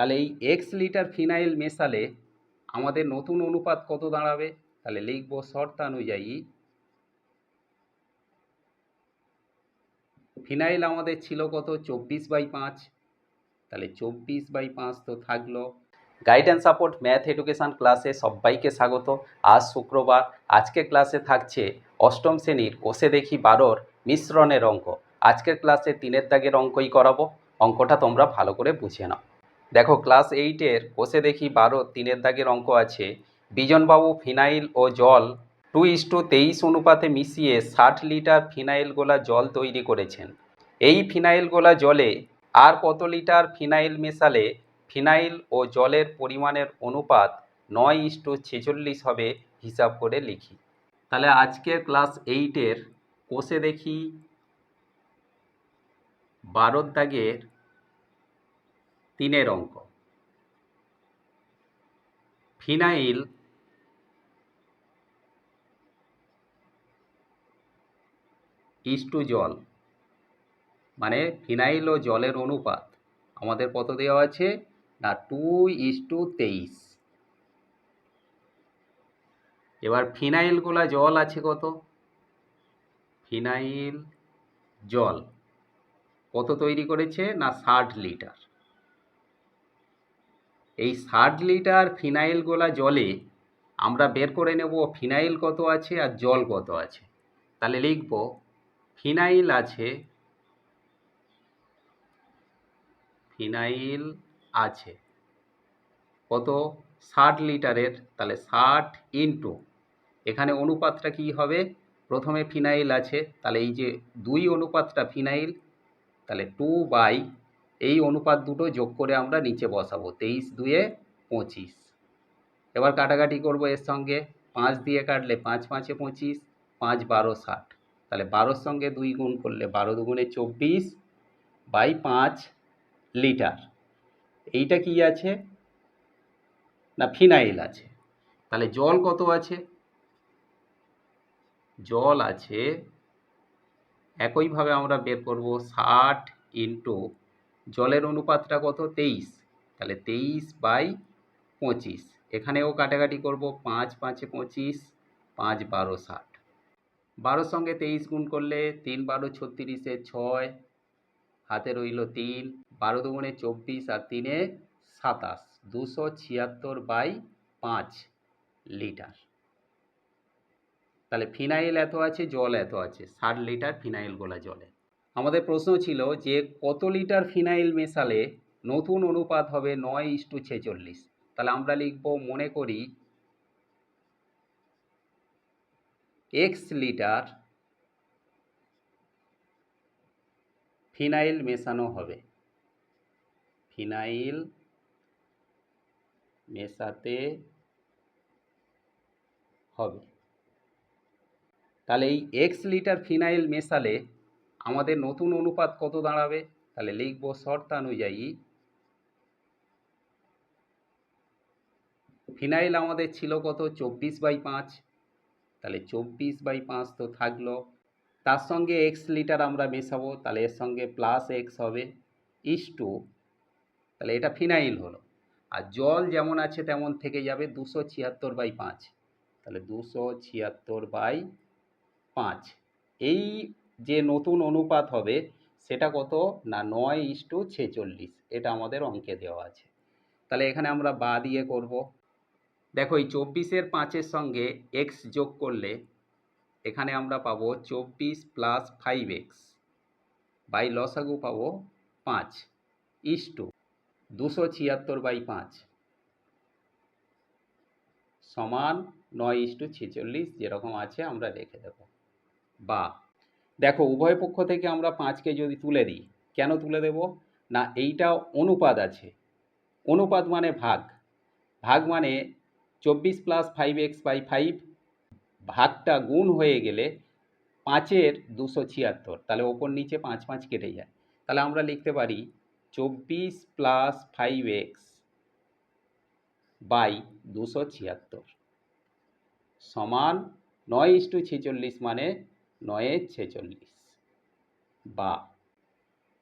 তাহলে এই x litre phenyl মেশালে আমাদের নতুন অনুপাত কত দাঁড়াবে? তাহলে লিখব শর্তানুযায়ী ফিনাইল আমাদের ছিল কত? চব্বিশ বাই পাঁচ। তাহলে চব্বিশ বাই পাঁচ তো থাকল। Guide and support math education ক্লাসে সবাইকে স্বাগত। আজ শুক্রবার। আজকের ক্লাসে থাকছে অষ্টম শ্রেণির কোষে দেখি বারোর মিশ্রণের অঙ্ক। আজকের ক্লাসে তিনের দাগের অঙ্কই করাবো। অঙ্কটা তোমরা ভালো করে বুঝে নাও। দেখো ক্লাস এইটের কোষে দেখি বারো, তিনের দাগের অঙ্ক আছে। বিজনবাবু ফিনাইল ও জল টু ইস টু তেইশ অনুপাতে মিশিয়ে ষাট লিটার ফিনাইল গোলা জল তৈরি করেছেন। এই ফিনাইল গোলা জলে আর কত লিটার ফিনাইল মেশালে ফিনাইল ও জলের পরিমাণের অনুপাত নয় ইস টু ছেচল্লিশ হবে হিসাব করে লিখি। তাহলে আজকের ক্লাস এইটের কোষে দেখি বারোর দাগের তিনের অঙ্ক। ফিনাইল ইস টু জল মানে ফিনাইল ও জলের অনুপাত। আমাদের কত দেওয়া আছে? না টু ইস টু তেইশ। এবার ফিনাইলগুলা জল আছে কত? ফিনাইল জল। কত তৈরি করেছে? না, ষাট লিটার। এই ষাট লিটার ফিনাইল গোলা জলে আমরা বের করে নেব ফিনাইল কত আছে আর জল কত আছে। তাহলে লিখব ফিনাইল আছে ফিনাইল আছে। কত? ষাট লিটারের, তাহলে ষাট ইন্টু। এখানে অনুপাতটা কি হবে? প্রথমে ফিনাইল আছে, তাহলে এই যে দুই অনুপাতটা ফিনাইল, তাহলে টু বাই এই অনুপাত দুটো যোগ করে আমরা নিচে বসাবো, তেইশ দুয়ে পঁচিশ। এবার কাটাকাটি করব এর সঙ্গে, পাঁচ দিয়ে কাটলে পাঁচ পাঁচে পঁচিশ, পাঁচ বারো ষাট। তাহলে বারোর সঙ্গে দুই গুণ করলে বারো দুগুণে চব্বিশ বাই পাঁচ লিটার। এইটা কি আছে? না, ফিনাইল আছে। তাহলে জল কত আছে? জল আছে, একইভাবে আমরা বের করব ষাট ইন্টু জলের অনুপাতটা কত? তেইশ। তাহলে তেইশ বাই পঁচিশ। এখানেও কাটাকাটি করব পাঁচ পাঁচে পঁচিশ, পাঁচ বারো ষাট। বারোর সঙ্গে তেইশ গুণ করলে তিন বারো ছত্রিশে ছয়, হাতে রইল তিন। বারো দুগুণে চব্বিশ আর তিনে সাতাশ, দুশো ছিয়াত্তর বাই পাঁচ লিটার। তাহলে ফিনাইল এত আছে, জল এত আছে। ষাট লিটার ফিনাইল গোলা জলে। আমাদের প্রশ্ন ছিল যে কত লিটার ফিনাইল মেশালে নতুন অনুপাত হবে নয় ইস্টু ছেচল্লিশ? তাহলে আমরা লিখব, মনে করি এক্স লিটার ফিনাইল মেশানো হবে। ফিনাইল মেশাতে হবে। তাহলে এই এক্স লিটার ফিনাইল মেশালে আমাদের নতুন অনুপাত কত দাঁড়াবে? তাহলে লিখব শর্তানুযায়ী ফিনাইল আমাদের ছিল কত? চব্বিশ বাই পাঁচ। তাহলে চব্বিশ বাই পাঁচ তো থাকল। তার সঙ্গে এক্স লিটার আমরা মেশাবো। তাহলে এর সঙ্গে প্লাস এক্স হবে ইস টু তাহলে এটা ফিনাইল হলো। আর জল যেমন আছে তেমন থেকে যাবে দুশো ছিয়াত্তর বাই পাঁচ। তাহলে দুশো ছিয়াত্তর বাই পাঁচ। এই যে নতুন অনুপাত হবে, সেটা কত? না, নয় ইস টু ছেচল্লিশ। এটা আমাদের অঙ্কে দেওয়া আছে। তাহলে এখানে আমরা বা দিয়ে করব। দেখো, এই চব্বিশের পাঁচের সঙ্গে এক্স যোগ করলে এখানে আমরা পাবো চব্বিশ প্লাস ফাইভ এক্স বাই লসাগু পাবো পাঁচ ইস টু দুশো ছিয়াত্তর বাই পাঁচ সমান নয় ইস টু ছেচল্লিশ যেরকম আছে আমরা রেখে দেব। বা দেখো, উভয় পক্ষ থেকে আমরা পাঁচকে যদি তুলে দিই, কেন তুলে দেব? না, এইটা অনুপাত আছে। অনুপাত মানে ভাগ। ভাগ মানে চব্বিশ plus five X by five ভাগটা গুণ হয়ে গেলে পাঁচের দুশো ছিয়াত্তর। তাহলে ওপর নিচে পাঁচ পাঁচ কেটে যায়। তাহলে আমরা লিখতে পারি চব্বিশ প্লাস ফাইভ এক্স বাই দুশো ছিয়াত্তর। সমান নয় ইস্টু ছেচল্লিশ মানে নয়ে, ছেচল্লিশ। বা।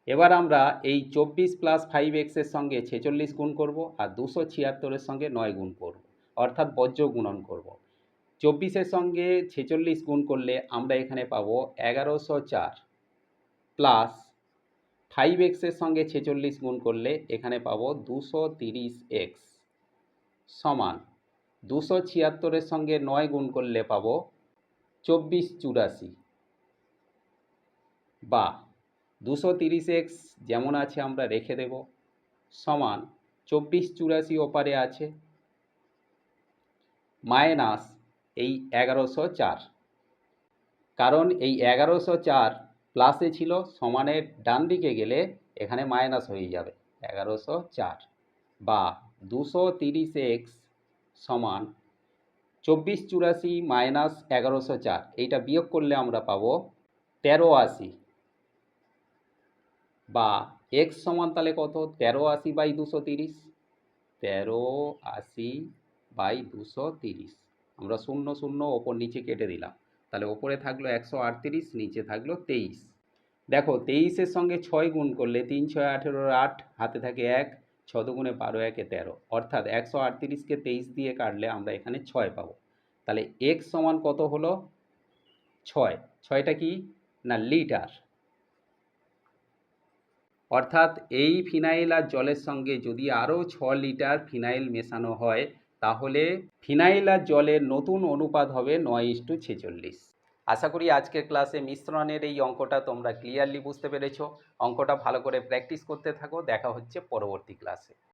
এবার আমরা এই চব্বিশ প্লাস ফাইভ এক্সের সঙ্গে ছেচল্লিশ গুণ করব আর দুশো ছিয়াত্তরের সঙ্গে নয় গুণ করব, অর্থাৎ বজ্র গুণন করব। চব্বিশের সঙ্গে ছেচল্লিশ গুণ করলে আমরা এখানে পাবো এগারোশো চার প্লাস ফাইভ এক্সের সঙ্গে ছেচল্লিশ গুণ করলে এখানে পাবো দুশো তিরিশ এক্স সমান দুশো ছিয়াত্তরের সঙ্গে নয় গুণ করলে পাবো চব্বিশ চুরাশি। বা দুশো তিরিশ এক্স যেমন আছে আমরা রেখে দেব, সমান চব্বিশ চুরাশি ওপারে আছে, মাইনাস এই এগারোশো চার। কারণ এই এগারোশো চার প্লাসে ছিল, সমানের ডান দিকে গেলে এখানে মাইনাস হয়ে যাবে, এগারোশো চার। বা দুশো তিরিশ এক্স সমান চব্বিশ চুরাশি মাইনাস এগারোশো চার, এইটা বিয়োগ করলে আমরা পাবো তেরো আশি। বা এক্স সমান তাহলে কত? তেরো আশি বাই দুশো তিরিশ। তেরো আশি বাই দুশো তিরিশ। আমরা শূন্য শূন্য ওপর নিচে কেটে দিলাম। তাহলে ওপরে থাকল একশো আটত্রিশ, নিচে থাকল তেইশ। দেখো তেইশের সঙ্গে ছয় গুণ করলে তিন, ছয় আঠেরোর আট, হাতে থাকে এক, ছ দুগুণে বারো, একে তেরো। অর্থাৎ একশো আটত্রিশকে তেইশ দিয়ে কাটলে আমরা এখানে ছয় পাবো। তাহলে এক্স সমান কত হলো? ছয়। ছয়টা কি? না, লিটার। অর্থাৎ এই ফিনাইল আর জলের সঙ্গে যদি আরও ছ লিটার ফিনাইল মেশানো হয়, তাহলে ফিনাইল আর জলের নতুন অনুপাত হবে নয় ইস্টু ছেচল্লিশ। আশা করি আজকের ক্লাসে মিশ্রণের এই অঙ্কটা তোমরা ক্লিয়ারলি বুঝতে পেরেছ। অঙ্কটা ভালো করে প্র্যাকটিস করতে থাকো। দেখা হচ্ছে পরবর্তী ক্লাসে।